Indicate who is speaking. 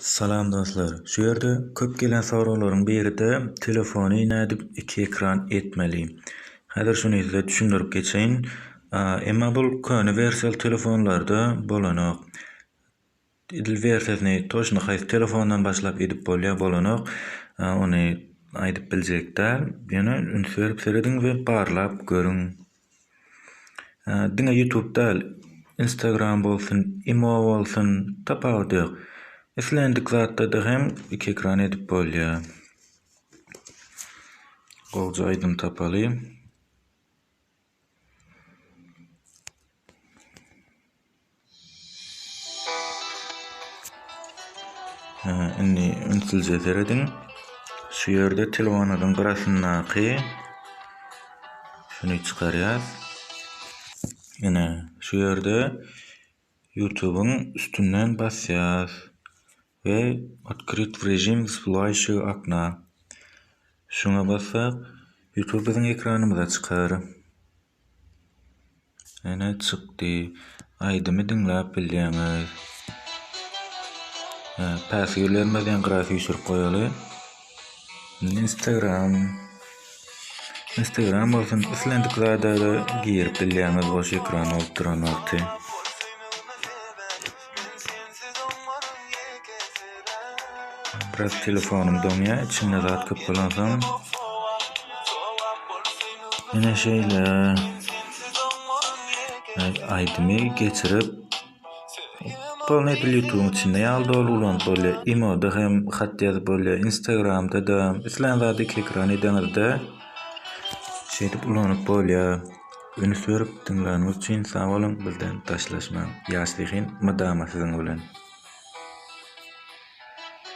Speaker 1: Salam do'stlar. Shu yerda ko'p kelgan savollarning birida telefonni deb ikki ekran etmeliyim. Hozir shuni sizga tushuntirib geçeyim. Ama bu universal telefonlarda bo'lanoq. Universalni toşunu qaysi telefondan boshlab edib bo'lya bo'lanoq, uni aytib biljaklar. Yana unserib seyredin ve parlab ko'ring. Dinga YouTube'da Instagram bo'lsin, Imo bo'lsin, tapavdiq. Da hem iki ekran edip bolýar. Golja aýdym tapaly. Ha, indi ünsilje serediň. Şu ýerde telefonyň garaşyndaky şuny çykarýar. Ine şu ýerde YouTube'un üstünden basýar we открыть режим всплывающего окна. Şuna bassak YouTube biziň ekranymyza çykar. Ene çykdy. Aýdymy diňläp täsirlenmez ýa grafik sürüp goýaly. Instagram. Instagram bolsun islendik zada da girip bilýäňiz boş ekran bolup duran Biraz telefonum doňýar, içinde zat köp bolansam. Ine şeýle aýdymy geçirip Bol edil YouTube'un içinde dolu ulanıp bolýar. Imo'da hem hat ýazyp bolýar, Instagram'da da iki ekran edeňizde şeýdip ulanyp bolýar. Üns berip diňläniňiz üçin sag bolun. Bizden taşlaşmaň. Ýaşlygyn mydama siziň bilen.